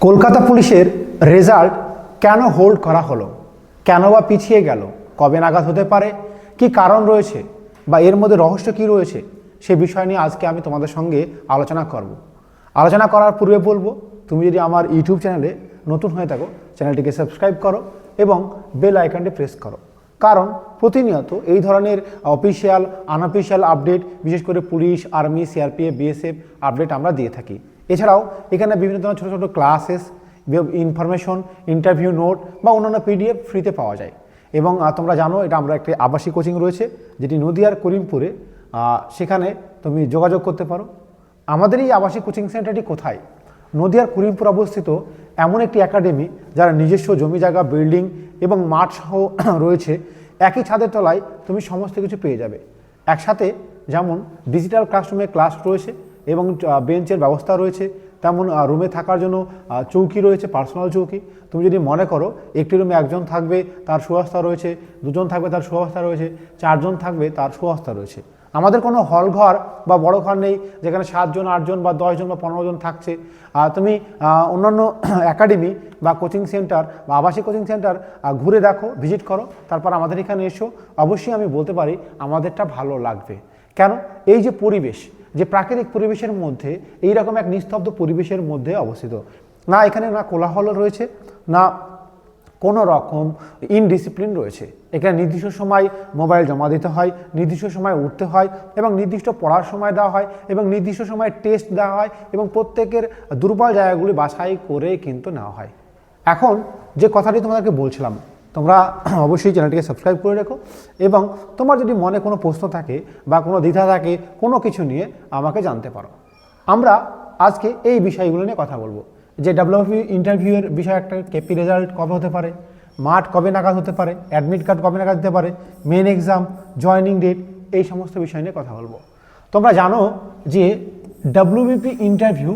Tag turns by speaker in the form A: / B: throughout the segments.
A: কলকাতা পুলিশের রেজাল্ট কেন হোল্ড করা হলো? কেন বা পিছিয়ে গেল? কবে নাগাদ হতে পারে? কি কারণ রয়েছে? বা এর মধ্যে রহস্য কি রয়েছে? সে বিষয় নিয়ে আজকে আমি তোমাদের সঙ্গে আলোচনা করব। আলোচনা করার পূর্বে বলব, তুমি যদি আমার ইউটিউব চ্যানেলে নতুন হয়ে থাকো, চ্যানেলটিকে সাবস্ক্রাইব করো এবং বেল আইকনটি প্রেস করো। কারণ প্রতিনিয়ত এই ধরনের অফিসিয়াল, আনঅফিসিয়াল আপডেট, বিশেষ করে police, army, CRPF, BSF, update আমরা দিয়ে থাকি। এছাড়াও এখানে বিভিন্ন ধরনের ছোটো ছোটো ক্লাসেস ইনফরমেশন ইন্টারভিউ নোট বা অন্যান্য পিডিএফ ফ্রিতে পাওয়া যায়। এবং তোমরা জানো এটা আমরা একটি আবাসিক কোচিং রয়েছে, যেটি নদিয়ার করিমপুরে সেখানে তুমি যোগাযোগ করতে পারো। আমাদের এই আবাসিক কোচিং সেন্টারটি কোথায়? নদিয়ার করিমপুর অবস্থিত এমন একটি একাডেমি যার নিজস্ব জমি জায়গা বিল্ডিং এবং মাঠ সহ রয়েছে। একই ছাদের তলায় তুমি সমস্ত কিছু পেয়ে যাবে। একসাথে যেমন ডিজিটাল ক্লাসরুমে ক্লাস রয়েছে এবং বেঞ্চের ব্যবস্থা রয়েছে। তেমন রুমে থাকার জন্য চৌকি রয়েছে, পার্সোনাল চৌকি। তুমি যদি মনে করো, একটি রুমে একজন থাকবে, তার সুব্যবস্থা রয়েছে, দুজন থাকবে, তার সুব্যবস্থা রয়েছে, চারজন থাকবে, তার সুব্যবস্থা রয়েছে। আমাদের কোনো হল ঘর বা বড় ঘর নেই, যেখানে সাতজন, আটজন বা দশজন বা পনেরো জন থাকছে তুমি অন্যান্য একাডেমি বা কোচিং সেন্টার বা আবাসিক কোচিং সেন্টার ঘুরে দেখো, ভিজিট করো, তারপর আমাদের এখানে এসো। অবশ্যই আমি বলতে পারি, আমাদেরটা ভালো লাগবে। কেন? এই যে পরিবেশ যে প্রাকৃতিক পরিবেশের মধ্যে এই রকম এক নিস্তব্ধ পরিবেশের মধ্যে অবস্থিত। না এখানে না কোলাহল রয়েছে, না কোনো রকম ইনডিসিপ্লিন রয়েছে। এখানে নির্দিষ্ট সময় মোবাইল জমা দিতে হয়, নির্দিষ্ট সময় উঠতে হয় এবং নির্দিষ্ট পড়ার সময় দেওয়া হয় এবং নির্দিষ্ট সময় টেস্ট দেওয়া হয় এবং প্রত্যেকের দুর্বল জায়গাগুলি বাছাই করে কিন্তু নেওয়া হয়। এখন যে কথাটি তোমাদেরকে বলছিলাম তোমরা অবশ্যই চ্যানেলটিকে সাবস্ক্রাইব করে রেখো এবং তোমার যদি মনে কোনো প্রশ্ন থাকে বা কোনো দ্বিধা থাকে, কোনো কিছু নিয়ে আমাকে জানতে পারো। আমরা আজকে এই বিষয়গুলো নিয়ে কথা বলব। যে ডাব্লিউপি ইন্টারভিউয়ের বিষয় একটা কেপি রেজাল্ট কবে হতে পারে, মাঠ কবে নাগাদ হতে পারে অ্যাডমিট কার্ড কবে নাগাদ দিতে পারে মেন এক্সাম জয়নিং ডেট এই সমস্ত বিষয় নিয়ে কথা বলব। তোমরা জানো যে ডাব্লিউবিপি ইন্টারভিউ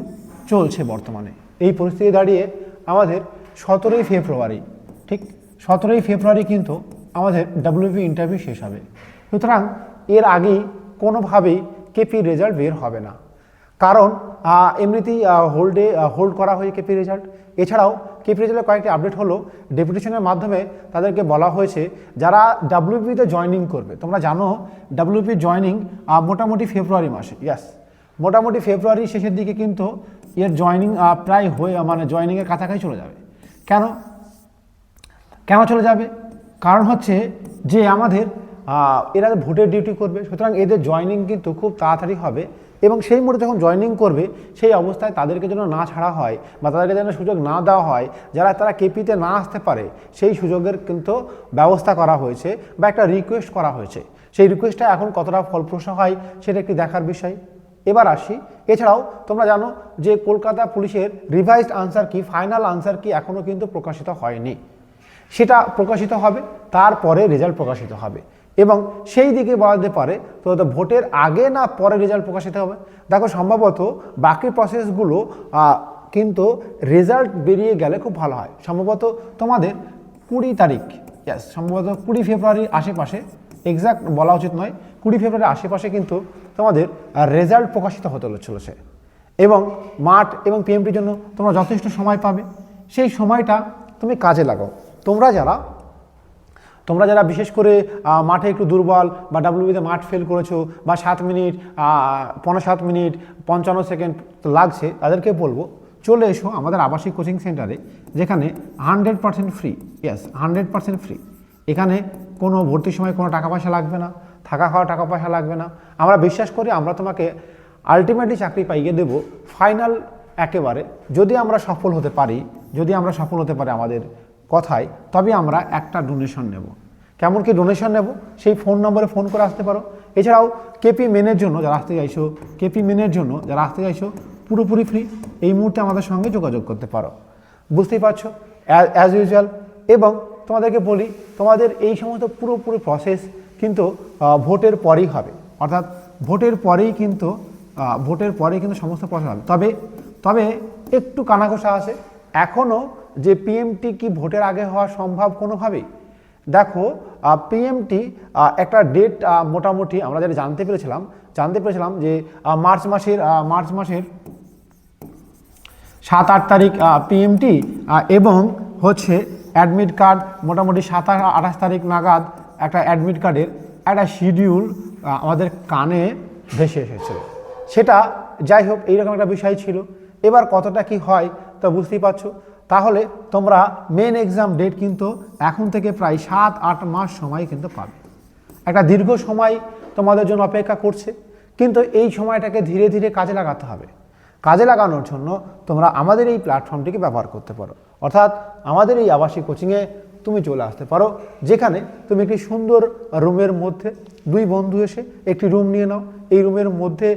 A: চলছে বর্তমানে। এই পরিস্থিতি দাঁড়িয়ে আমাদের সতেরোই ফেব্রুয়ারি, ঠিক সতেরোই ফেব্রুয়ারি কিন্তু আমাদের ডাব্লিউপি ইন্টারভিউ শেষ হবে। সুতরাং এর আগে কোনোভাবেই কেপি রেজাল্ট বের হবে না। কারণ এমনিতেই হোল্ডে হোল্ড করা হয় কেপি রেজাল্ট এছাড়াও কেপি রেজাল্টের কয়েকটি আপডেট হলো ডেপুটেশনের মাধ্যমে তাদেরকে বলা হয়েছে, যারা ডাব্লিউপিতে জয়নিং করবে। তোমরা জানো ডাব্লিউপি জয়নিং মোটামুটি ফেব্রুয়ারি মাসে। ইয়াস মোটামুটি ফেব্রুয়ারি শেষের দিকে কিন্তু এর জয়নিং প্রায় হয়ে মানে জয়নিংয়ের কাছাকাছি চলে যাবে। কেন? কেন চলে যাবে? কারণ হচ্ছে যে আমাদের এরা ভোটের ডিউটি করবে, সুতরাং এদের জয়নিং কিন্তু খুব তাড়াতাড়ি হবে এবং সেই মুহূর্তে যখন জয়নিং করবে, সেই অবস্থায় তাদেরকে যেন না ছাড়া হয় বা তাদেরকে যেন সুযোগ না দেওয়া হয়, যারা, তারা কেপিতে না আসতে পারে, সেই সুযোগের কিন্তু ব্যবস্থা করা হয়েছে বা একটা রিকোয়েস্ট করা হয়েছে। সেই রিকোয়েস্টটা এখন কতটা ফলপ্রসূ হয়, সেটা একটি দেখার বিষয়। এবার আসি। এছাড়াও তোমরা জানো যে কলকাতা পুলিশের রিভাইজড আনসার কি ফাইনাল আনসার কি এখনও কিন্তু প্রকাশিত হয়নি। সেটা প্রকাশিত হবে, তারপরে রেজাল্ট প্রকাশিত হবে। এবং সেই দিকে বলা যেতে পারে তো ভোটের আগে না পরে রেজাল্ট প্রকাশিত হবে। দেখো, সম্ভবত বাকি প্রসেসগুলো কিন্তু রেজাল্ট বেরিয়ে গেলে খুব ভালো হয়। সম্ভবত তোমাদের কুড়ি তারিখ ইয়াস সম্ভবত কুড়ি ফেব্রুয়ারির আশেপাশে এক্সাক্ট বলা উচিত নয়, কুড়ি ফেব্রুয়ারির আশেপাশে কিন্তু তোমাদের রেজাল্ট প্রকাশিত হতে চলেছে। এবং মাঠ এবং পিএমটির জন্য তোমরা যথেষ্ট সময় পাবে। সেই সময়টা তুমি কাজে লাগাও। তোমরা যারা তোমরা যারা বিশেষ করে মাঠে একটু দুর্বল বা ডাব্লিউবিতে মাঠ ফেল করেছ বা সাত মিনিট পনেরো সাত মিনিট, পঞ্চান্ন সেকেন্ড লাগছে, তাদেরকে বলব, চলে এসো আমাদের আবাসিক কোচিং সেন্টারে যেখানে hundred percent free yes hundred percent free এখানে কোনো ভর্তির সময় কোনো টাকা পয়সা লাগবে না, থাকা খাওয়া টাকা পয়সা লাগবে না। আমরা বিশ্বাস করি আমরা তোমাকে আলটিমেটলি চাকরি পাইয়ে দেব ফাইনাল একেবারে, যদি আমরা সফল হতে পারি, যদি আমরা সফল হতে পারি আমাদের কথায়, তবে আমরা একটা ডোনেশন নেব। কেমন কি ডোনেশন নেব? সেই ফোন নম্বরে ফোন করে আসতে পারো। এছাড়াও কেপি মেনের জন্য যারা আসতে চাইছো কেপি মেনের জন্য যারা আসতে চাইছো, পুরোপুরি ফ্রি এই মুহূর্তে আমাদের সঙ্গে যোগাযোগ করতে পারো। বুঝতেই পারছ? অ্যাজ ইউজুয়াল এবং তোমাদেরকে বলি, তোমাদের এই সমস্ত পুরোপুরি প্রসেস কিন্তু ভোটের পরেই হবে। অর্থাৎ ভোটের পরেই কিন্তু ভোটের পরেই কিন্তু সমস্ত প্রসেস হবে। তবে তবে একটু কানাঘোষা আছে। এখনও যে পিএমটি কি ভোটের আগে হওয়া সম্ভব কোনোভাবেই? দেখো পিএমটি একটা ডেট মোটামুটি আমরা যেটা জানতে পেরেছিলাম জানতে পেরেছিলাম যে মার্চ মাসের মার্চ মাসের সাত আট তারিখ পিএমটি এবং হচ্ছে অ্যাডমিট কার্ড মোটামুটি সাতাশ আঠাশ তারিখ নাগাদ একটা অ্যাডমিট কার্ডের একটা শিডিউল আমাদের কানে ভেসে এসেছিল সেটা যাই হোক, এইরকম একটা বিষয় ছিল। এবার কতটা কি হয় তা বুঝতেই পারছ। তাহলে তোমরা মেন এক্সাম ডেট কিন্তু এখন থেকে প্রায় সাত, আট মাস সময় কিন্তু পাবে। একটা দীর্ঘ সময় তোমাদের জন্য অপেক্ষা করছে, কিন্তু এই সময়টাকে ধীরে ধীরে কাজে লাগাতে হবে। কাজে লাগানোর জন্য তোমরা আমাদের এই প্ল্যাটফর্মটিকে ব্যবহার করতে পারো। অর্থাৎ আমাদের এই আবাসিক কোচিংয়ে তুমি চলে আসতে পারো, যেখানে তুমি একটি সুন্দর রুমের মধ্যে দুই বন্ধু এসে একটি রুম নিয়ে নাও। এই রুমের মধ্যে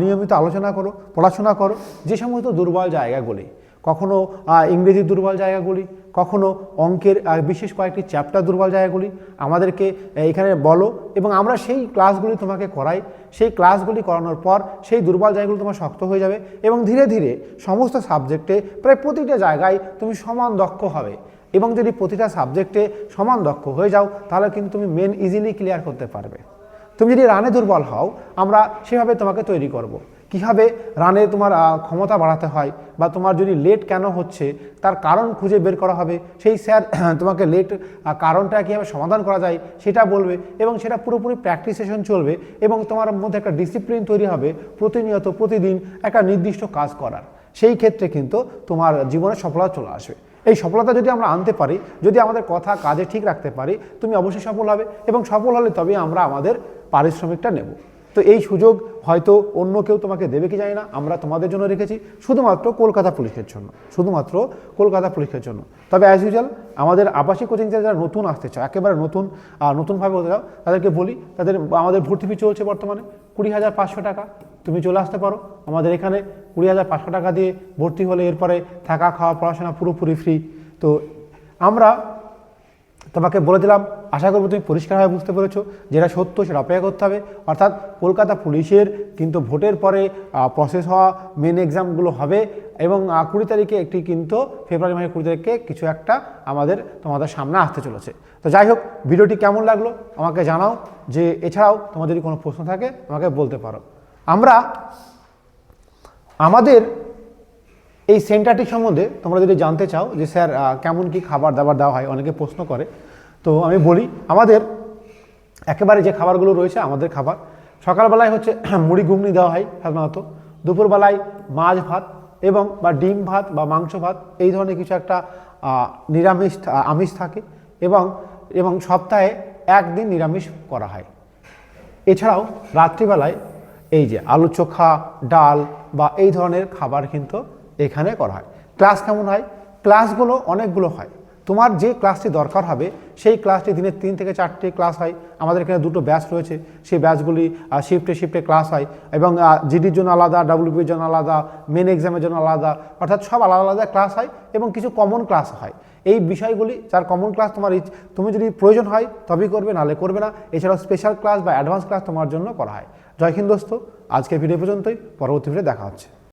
A: নিয়মিত আলোচনা করো, পড়াশোনা করো, যে সমস্ত দুর্বল জায়গাগুলি কখনো আহ, ইংরেজির দুর্বল জায়গাগুলি কখনো অঙ্কের বিশেষ কয়েকটি চ্যাপ্টার দুর্বল জায়গাগুলি আমাদেরকে এখানে বলো এবং আমরা সেই ক্লাসগুলি তোমাকে করাই। সেই ক্লাসগুলি করানোর পর সেই দুর্বল জায়গাগুলো তোমার শক্ত হয়ে যাবে এবং ধীরে ধীরে সমস্ত সাবজেক্টে প্রায় প্রতিটা জায়গায় তুমি সমান দক্ষ হবে। এবং যদি প্রতিটা সাবজেক্টে সমান দক্ষ হয়ে যাও তাহলে কিন্তু তুমি মেন ইজিলি ক্লিয়ার করতে পারবে। তুমি যদি রানে দুর্বল হও আমরা সেভাবে তোমাকে তৈরি করব। কীভাবে রানে তোমার ক্ষমতা বাড়াতে হয় বা তোমার যদি লেট কেন হচ্ছে, তার কারণ খুঁজে বের করা হবে। সেই স্যার তোমাকে লেট কারণটা কীভাবে সমাধান করা যায় সেটা বলবে এবং সেটা পুরোপুরি প্র্যাকটিস সেশন চলবে এবং তোমার মধ্যে একটা ডিসিপ্লিন তৈরি হবে প্রতিনিয়ত, প্রতিদিন একটা নির্দিষ্ট কাজ করার। সেই ক্ষেত্রে কিন্তু তোমার জীবনে সফলতা চলে আসবে। এই সফলতা যদি আমরা আনতে পারি, যদি আমাদের কথা কাজে ঠিক রাখতে পারি, তুমি অবশ্যই সফল হবে এবং সফল হলে তবেই আমরা আমাদের পারিশ্রমিকটা নেব। তো এই সুযোগ হয়তো অন্য কেউ তোমাকে দেবে কি জানি না, আমরা তোমাদের জন্য রেখেছি, শুধুমাত্র কলকাতা পুলিশের জন্য, শুধুমাত্র কলকাতা পুলিশের জন্য। তবে অ্যাজ ইউজুয়াল আমাদের আবাসিক কোচিং যারা নতুন আসতে চাও একেবারে নতুন নতুনভাবে হতে চাও, তাদেরকে বলি, তাদের, আমাদের ভর্তি ফি চলছে বর্তমানে কুড়ি হাজার পাঁচশো টাকা। তুমি চলে আসতে পারো, আমাদের এখানে কুড়ি হাজার পাঁচশো টাকা দিয়ে ভর্তি হলে এরপরে থাকা, খাওয়া, পড়াশোনা পুরোপুরি ফ্রি তো আমরা তোমাকে বলে দিলাম, আশা করব তুমি পরিষ্কারভাবে বুঝতে পেরেছ যেটা সত্য, সেটা অপেক্ষা করতে হবে। অর্থাৎ কলকাতা পুলিশের কিন্তু ভোটের পরে প্রসেস হওয়া মেন এক্সামগুলো হবে এবং কুড়ি তারিখে একটি কিন্তু ফেব্রুয়ারি মাসের কুড়ি তারিখে কিছু একটা আমাদের তোমাদের সামনে আসতে চলেছে। তো যাই হোক, ভিডিওটি কেমন লাগল আমাকে জানাও, যে এছাড়াও তোমার যদি কোনো প্রশ্ন থাকে আমাকে বলতে পারো। আমরা, আমাদের এই সেন্টারটি সম্বন্ধে তোমরা যদি জানতে চাও যে স্যার কেমন কি খাবার দাবার দেওয়া হয়, অনেকে প্রশ্ন করে। তো আমি বলি, আমাদের একেবারে যে খাবারগুলো রয়েছে, আমাদের খাবার। সকালবেলায় হচ্ছে মুড়ি, ঘুগনি দেওয়া হয় সাধারণত। দুপুরবেলায় মাছ ভাত এবং বা ডিম ভাত বা মাংস ভাত, এই ধরনের কিছু একটা নিরামিষ আমিষ থাকে এবং এবং সপ্তাহে একদিন নিরামিষ করা হয়। এছাড়াও রাত্রিবেলায় এই যে আলু চোখা ডাল বা এই ধরনের খাবার কিন্তু এখানে করা হয়। ক্লাস কেমন হয়? ক্লাসগুলো অনেকগুলো হয়। তোমার যে ক্লাসটি দরকার হবে, সেই ক্লাসটি দিনে তিন থেকে চারটে ক্লাস হয়। আমাদের এখানে দুটো ব্যাচ রয়েছে। সেই ব্যাচগুলি শিফটে শিফটে ক্লাস হয় এবং জিডির জন্য আলাদা ডাব্লিউপির জন্য আলাদা মেন এক্সামের জন্য আলাদা, অর্থাৎ সব আলাদা আলাদা ক্লাস হয় এবং কিছু কমন ক্লাস হয়। এই বিষয়গুলি, যার কমন ক্লাস তোমার তুমি যদি প্রয়োজন হয় তবেই করবে, নাহলে করবে না। এছাড়াও স্পেশাল ক্লাস বা অ্যাডভান্স ক্লাস তোমার জন্য করা হয়। জয় হিন্দ দোস্ত, আজকের ভিডিও পর্যন্তই। পরবর্তী ভিডিও দেখা হচ্ছে।